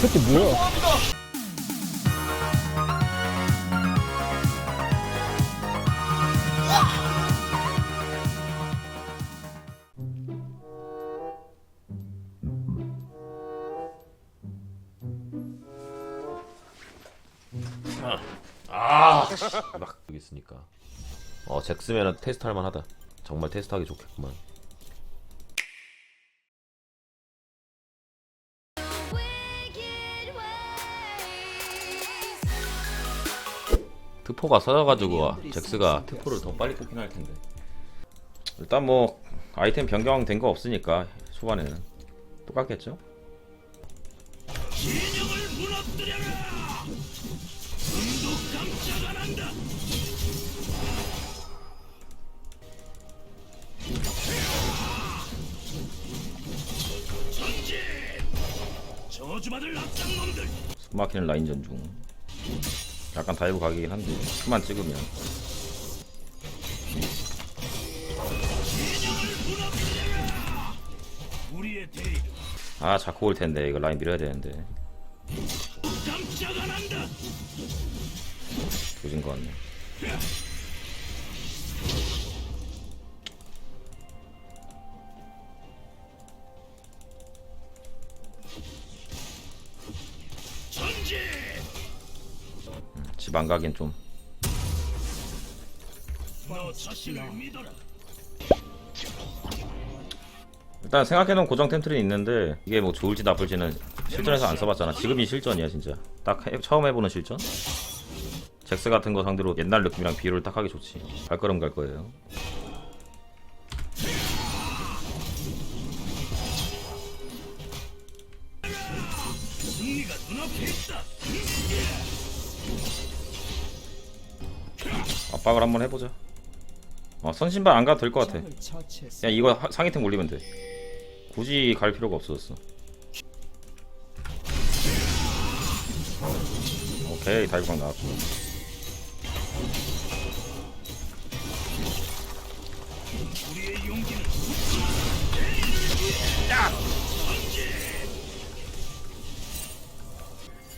새끼 뭐야? 막 여기 있으니까 어 잭스면은 테스트 할 만하다 정말 테스트하기 좋겠구만 트포가 서져가지고 잭스가 트포를 더 빨리 뽑긴 할 텐데. 일단 뭐 아이템 변경 된 거 없으니까 초반에는 똑같겠죠? 숨막히는 라인 전 중 약간 다이브 각이긴 한데 수만 찍으면. 아 자꾸 올 텐데. 이거 라인 밀어야 되는데. 조진 거 같네 안 가긴 좀. 일단 생각해놓은 고정 템트리 있는데 이게 뭐 좋을지 나쁠지는 실전에서 안 써봤잖아. 지금이 실전이야 진짜. 딱 해- 처음 해보는 실전? 잭스 같은 거 상대로 옛날 느낌이랑 비교를 딱 하기 좋지. 발걸음 갈 거예요 압박을 한번 해보자 어, 선신발 안 가도 될 것 같아. 야 이거 하- 상위템 올리면 돼. 굳이 갈 필요가 없어졌어. 오케이 다이브강 나왔고.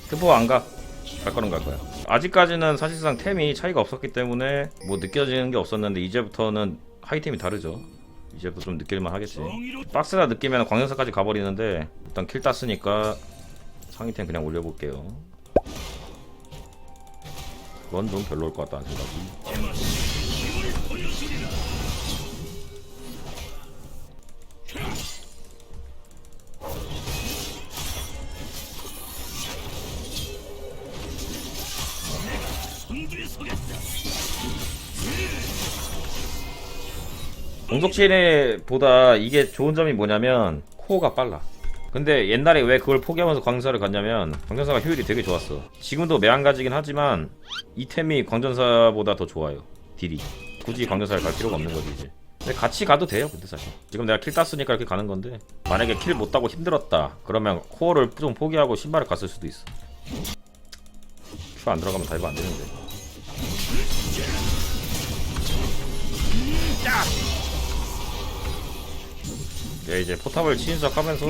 트포 안가. 발걸음 갈 거야 아직까지는 사실상 템이 차이가 없었기 때문에 뭐 느껴지는 게 없었는데 이제부터는 하이템이 다르죠. 이제부터 좀 느낄만 하겠지. 박스가 느끼면 광역사까지 가버리는데 일단 킬 땄으니까 상위템 그냥 올려볼게요. 그건 좀 별로일 것 같다는 생각이 공속체보다 이게 좋은 점이 뭐냐면 코어가 빨라. 근데 옛날에 왜 그걸 포기하면서 광전사를 갔냐면 광전사가 효율이 되게 좋았어. 지금도 매한가지긴 하지만 이템이 광전사보다 더 좋아요. 딜이. 굳이 광전사를 갈 필요가 없는 거지 이제. 근데 같이 가도 돼요 근데 사실. 지금 내가 킬 땄으니까 이렇게 가는 건데 만약에 킬 못 따고 힘들었다 그러면 코어를 좀 포기하고 신발을 갔을 수도 있어. 큐 안 들어가면 다이브 안 되는데 네, 이제 포탑을 치는 척 하면서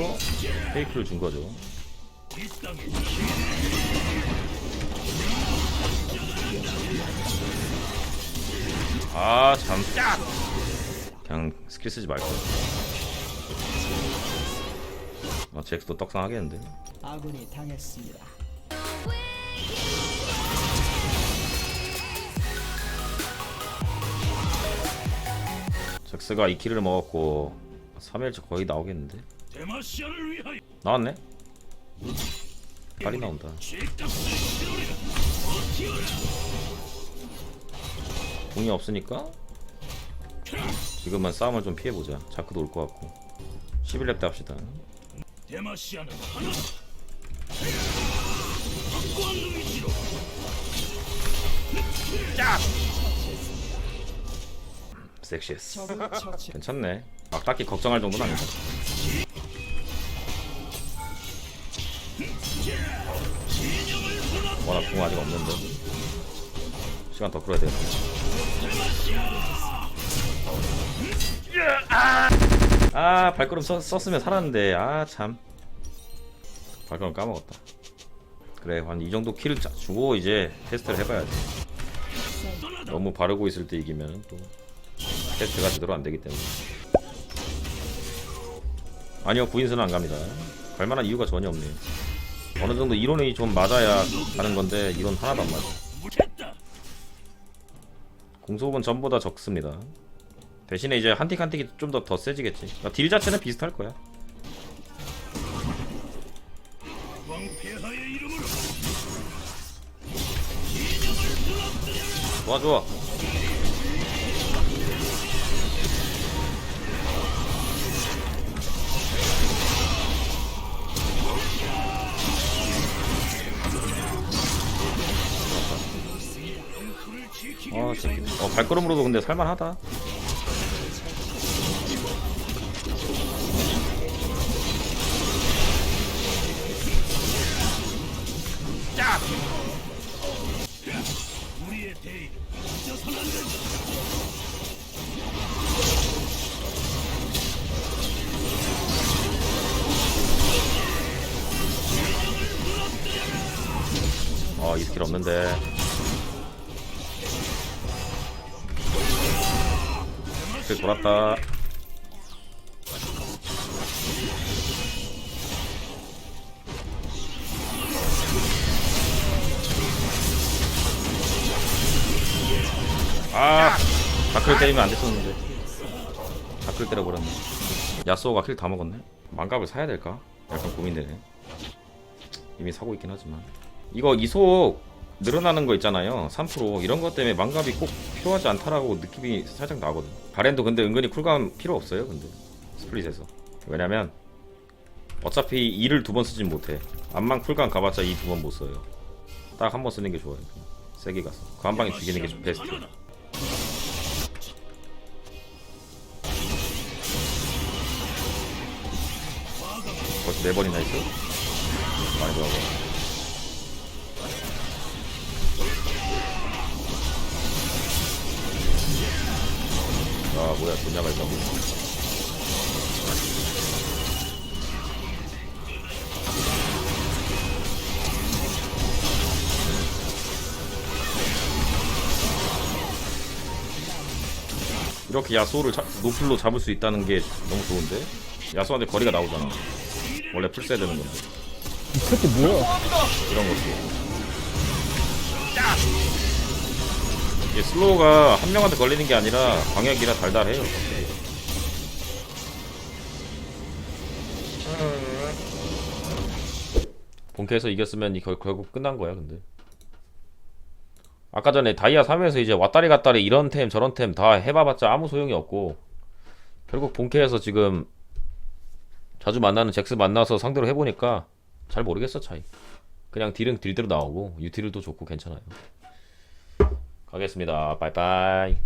페이크를 준 거죠. 아, 참. 그냥 스킬 쓰지 말걸. 아, 잭스도 떡상 하겠는데. 아군이 당했습니다. 잭스가 2킬을 먹었고 3일째 거의 나오겠는데. 나왔네. 빨리 나온다. 공이 없으니까 지금은 싸움을 좀 피해보자. 자크도 올 것 같고. 11렙 때 합시다. 섹시했어. 괜찮네. 막 딱히 걱정할 정도는 아니다. 워낙 공 아직 없는데. 시간 더 끌어야 돼. 아 발걸음 썼, 썼으면 살았는데 아 참 발걸음 까먹었다 그래 한 이 정도 킬을 짜- 주고 이제 테스트를 해봐야지 너무 바르고 있을 때 이기면 또 테스트가 제대로 안 되기 때문에 아니요 구인수는 안 갑니다. 갈만한 이유가 전혀 없네요. 어느 정도 이론이 좀 맞아야 가는 건데 이론 하나도 안 맞아. 공속은 전보다 적습니다. 대신에 이제 한틱 한 틱이 좀 더 더 세지겠지. 그러니까 딜 자체는 비슷할 거야. 좋아 좋아 발걸음으로도 근데 살만하다 우리의 대의를 잊어서는 안 된다. 어이 스킬 없는데 스킬 돌았다. 아 다클 때리면 안 됐었는데. 다클 때려버렸네. 야스오가 킬 다 먹었네? 망갑을 사야 될까? 약간 고민되네. 이미 사고 있긴 하지만. 이거 이속 늘어나는 거 있잖아요. 3% 이런 것 때문에 망갑이 꼭 필요하지 않다라고 느낌이 살짝 나거든 바렌도 근데 은근히 쿨감 필요 없어요 근데. 스플릿에서. 왜냐면 어차피 2를 두 번 쓰진 못해. 암만 쿨감 가봤자 2두번 못 써요. 딱 한 번 쓰는 게 좋아요. 세게 가서. 그 한 방에 죽이는 게좀 베스트. 벌써 네 번이나 했어? 많이 좋아하 뭐야 분야가 있다고. 이렇게 야수를 자- 노플로 잡을 수 있다는 게 너무 좋은데? 야수한테 거리가 나오잖아. 원래 풀 써야 되는 건데. 이 새끼 뭐야? 이런 것도 이게 슬로우가 한 명한테 걸리는 게 아니라 광역이라 달달해요. 본캐에서 이겼으면 이 결, 결국 끝난 거야 근데. 아까 전에 다이아 3에서 이제 왔다리 갔다리 이런 템 저런 템 다 해봐봤자 아무 소용이 없고 결국 본캐에서 지금 자주 만나는 잭스 만나서 상대로 해보니까 잘 모르겠어 차이. 그냥 딜은 딜대로 나오고 유틸도 좋고 괜찮아요 가겠습니다. 빠이빠이